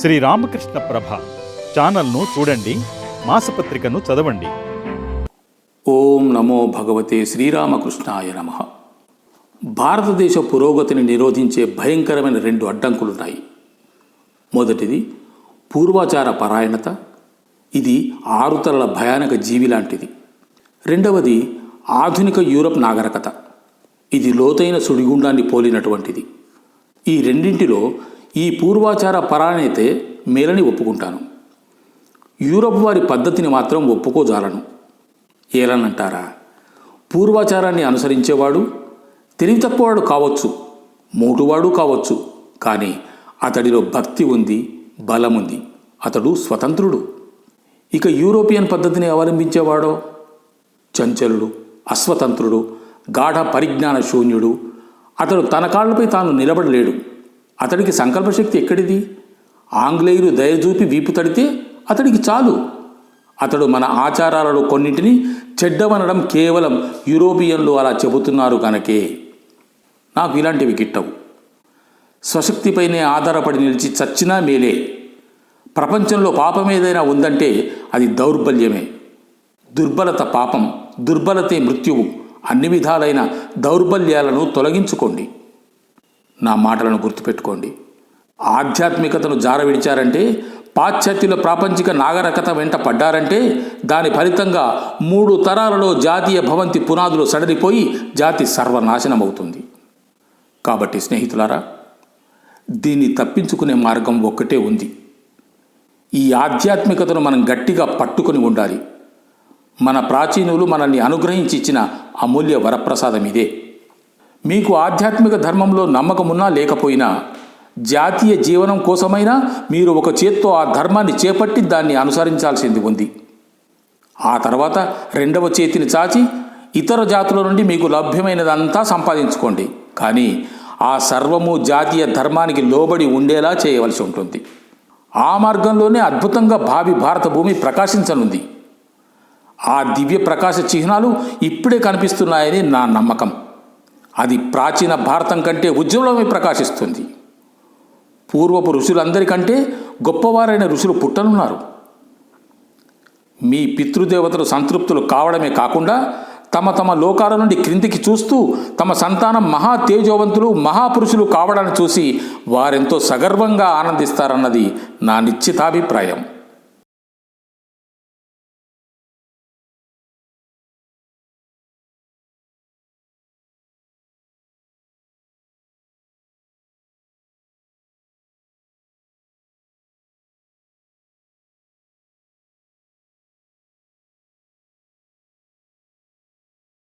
శ్రీ రామకృష్ణ ప్రభ ఛానల్ను చూడండి మాసపత్రికను చదవండి. ఓం నమో భగవతే శ్రీరామకృష్ణాయ నమ. భారతదేశ పురోగతిని నిరోధించే భయంకరమైన రెండు అడ్డంకులున్నాయి. మొదటిది పూర్వాచార పరాయణత. ఇది ఆరుతరల భయానక జీవి లాంటిది రెండవది ఆధునిక యూరప్ నాగరికత. ఇది లోతైన సుడిగుండాన్ని పోలినటువంటిది. ఈ రెండింటిలో ఈ పూర్వాచార పరానైతే మేలని ఒప్పుకుంటాను. యూరప్ వారి పద్ధతిని మాత్రం ఒప్పుకోజాలను. ఏలనంటారా? పూర్వాచారాన్ని అనుసరించేవాడు తెలివి తక్కువవాడు కావచ్చు మూటువాడు కావచ్చు కానీ అతడిలో భక్తి ఉంది బలముంది అతడు స్వతంత్రుడు. ఇక యూరోపియన్ పద్ధతిని అవలంబించేవాడో? చంచలుడు అస్వతంత్రుడు గాఢ పరిజ్ఞాన శూన్యుడు అతడు తన కాళ్ళపై తాను నిలబడలేడు. అతడికి సంకల్పశక్తి ఎక్కడిది? ఆంగ్లేయులు దయచూపి వీపు తడితే అతడికి చాలు. అతడు మన ఆచారాలలో కొన్నింటిని చెడ్డవనడం కేవలం యూరోపియన్లు అలా చెబుతున్నారు కనుకే నాకు ఇలాంటివి గిట్టవు. స్వశక్తిపైనే ఆధారపడి నిలిచి చచ్చినా మేలే. ప్రపంచంలో పాపం ఏదైనా ఉందంటే అది దౌర్బల్యమే. దుర్బలత పాపం దుర్బలతే మృత్యువు అన్ని విధాలైన దౌర్బల్యాలను తొలగించుకోండి. నా మాటలను గుర్తుపెట్టుకోండి. ఆధ్యాత్మికతను జారవిడిచారంటే పాశ్చాత్యుల ప్రాపంచిక నాగరికత వెంట పడ్డారంటే దాని ఫలితంగా మూడు తరాలలో జాతీయ భవంతి పునాదులు సడలిపోయి జాతి సర్వనాశనమవుతుంది. కాబట్టి స్నేహితులారా దీన్ని తప్పించుకునే మార్గం ఒక్కటే ఉంది. ఈ ఆధ్యాత్మికతను మనం గట్టిగా పట్టుకొని ఉండాలి. మన ప్రాచీనులు మనల్ని అనుగ్రహించి ఇచ్చిన అమూల్య వరప్రసాదం ఇదే. మీకు ఆధ్యాత్మిక ధర్మంలో నమ్మకమున్నా లేకపోయినా జాతీయ జీవనం కోసమైనా మీరు ఒక చేత్తో ఆ ధర్మాన్ని చేపట్టి దాన్ని అనుసరించాల్సింది ఉంది. ఆ తర్వాత రెండవ చేతిని చాచి ఇతర జాతుల నుండి మీకు లభ్యమైనదంతా సంపాదించుకోండి. కానీ ఆ సర్వము జాతీయ ధర్మానికి లోబడి ఉండేలా చేయవలసి ఉంటుంది. ఆ మార్గంలోనే అద్భుతంగా భావి భారత భూమి ప్రకాశించనుంది. ఆ దివ్య ప్రకాశ చిహ్నాలు ఇప్పుడే కనిపిస్తున్నాయని నా నమ్మకం. అది ప్రాచీన భారతం కంటే ఉజ్వలమై ప్రకాశిస్తుంది. పూర్వపు ఋషులందరికంటే గొప్పవారైన ఋషులు పుట్టనున్నారు. మీ పితృదేవతలు సంతృప్తులు కావడమే కాకుండా తమ తమ లోకాల నుండి క్రిందికి చూస్తూ తమ సంతానం మహా తేజోవంతులు మహాపురుషులు కావడాన్ని చూసి వారెంతో సగర్వంగా ఆనందిస్తారన్నది నా నిశ్చితాభిప్రాయం.